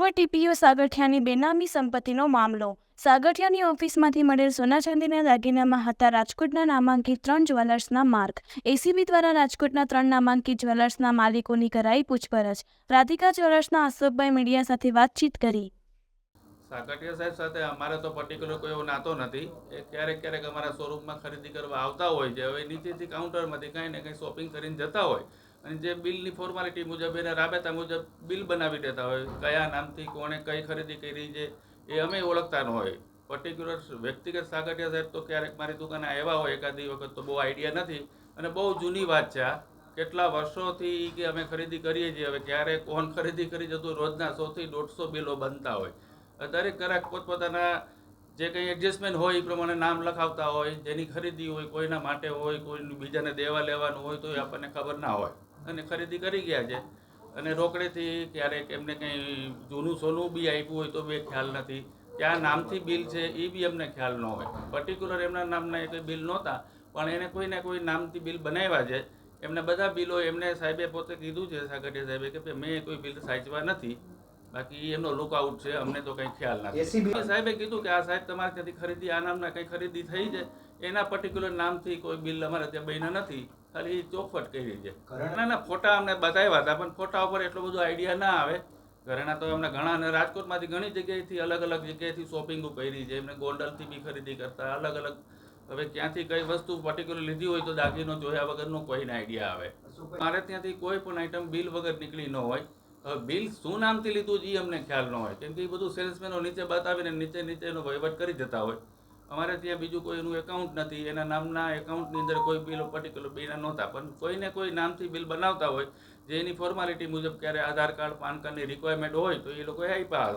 પૂર્વ ટીપીઓ સાગઠિયાની બેનામી સંપત્તિનો મામલો. સાગઠિયાની ઓફિસમાંથી મળેલ સોના ચાંદીના દાગીનામાં હતા રાજકોટના નામાંકિત ત્રણ જ્વેલર્સના માર્ક. એસીબી દ્વારા રાજકોટના ત્રણ નામાંકિત જ્વેલર્સના માલિકોની કરાઈ પૂછપરછ. રાધિકા જ્વેલર્સના અશોકભાઈ મીડિયા સાથે વાતચીત કરી. સાગઠિયા સાહેબ સાથે અમારે તો પર્ટિક્યુલર કોઈ એવો નાતો નથી. એ ક્યારેક ક્યારેક અમારા શોરૂમમાં ખરીદી કરવા આવતા હોય છે. હવે નીચેથી કાઉન્ટરમાંથી કંઈ ને કંઈ શોપિંગ કરીને જતા હોય. અને જે બિલની ફોર્માલિટી મુજબ, એને રાબેતા મુજબ બિલ બનાવી દેતા હોય, કયા નામથી, કોણે કઈ ખરીદી કરી છે, એ અમે ઓળખતા ન હોય. પર્ટિક્યુલર વ્યક્તિગત સાગઠિયા સાહેબ તો ક્યારેક મારી દુકાને આવ્યા હોય એકાદી વખત તો બહુ આઈડિયા નથી. અને બહુ જૂની વાત છે આ. કેટલા વર્ષોથી કે અમે ખરીદી કરીએ છીએ, હવે ક્યારે કોણ ખરીદી કરી જતું રોજના સોથી દોઢસો બિલો બનતા હોય. દરેક ગ્રાહક પોતપોતાના જે કંઈ એડજસ્ટમેન્ટ હોય, એ પ્રમાણે નામ લખાવતા હોય, જેની ખરીદી હોય, કોઈના માટે હોય કોઈ બીજાને દેવા લેવાનું હોય, તો એ આપણને ખબર ના હોય. અને ખરીદી કરી ગયા છે. અને રોકડેથી ક્યારેક એમને કંઈ જૂનું સોનું બી આપ્યું હોય તો બી ખ્યાલ નથી. ત્યાં નામથી બિલ છે એ બી અમને ખ્યાલ ન હોય. પર્ટિક્યુલર એમના નામના એ બિલ નહોતા પણ એને કોઈને કોઈ નામથી બિલ બનાવ્યા છે. એમને બધા બિલો એમને સાહેબે પોતે કીધું છે સાગઠિયા સાહેબે કે મેં કોઈ બિલ સાચવા નથી. બાકી એમનો લુકઆઉટ છે અમને તો કંઈ ખ્યાલ નથી. સાહેબે કીધું કે આ સાહેબ તમારે ત્યાંથી ખરીદી આ નામના કંઈ ખરીદી થઈ છે. એના પર્ટિક્યુલર નામથી કોઈ બિલ અમારે ત્યાં બન્યા નથી. ખાલી ચોખવટ કરી છે. ઘરેણા- ના ના ફોટા અમને બતાવ્યા હતા પણ ફોટા ઉપર એટલો બધો આઈડિયા ના આવે. ઘરેણા તો અમને ઘણા અને રાજકોટમાંથી ઘણી જગ્યાએથી અલગ અલગ જગ્યાએથી શોપિંગો કરી છે. એમને ગોંડલથી બી ખરીદી કરતા અલગ અલગ. હવે ક્યાંથી કઈ વસ્તુ પર્ટિક્યુલર લીધી હોય તો દાગીનો જોયા વગરનો કોઈને આઈડિયા આવે. મારે ત્યાંથી કોઈ પણ આઈટમ બિલ વગર નીકળી ન હોય. હવે બિલ શું નામથી લીધું એ અમને ખ્યાલ ન હોય. કેમ કે એ બધું સેલ્સમેનો નીચે બતાવીને નીચે નીચે એનો વહીવટ કરી જતા હોય. અમારે ત્યાં બીજું કોઈ એનું એકાઉન્ટ નથી. એના નામના એકાઉન્ટની અંદર કોઈ બિલ પર્ટિક્યુલર બિલ નહોતા. પણ કોઈને કોઈ નામથી બિલ બનાવતા હોય, જે એની ફોર્માલિટી મુજબ ક્યારે આધાર કાર્ડ, પાન કાર્ડની રિક્વાયરમેન્ટ હોય, તો એ લોકોએ આપ્યા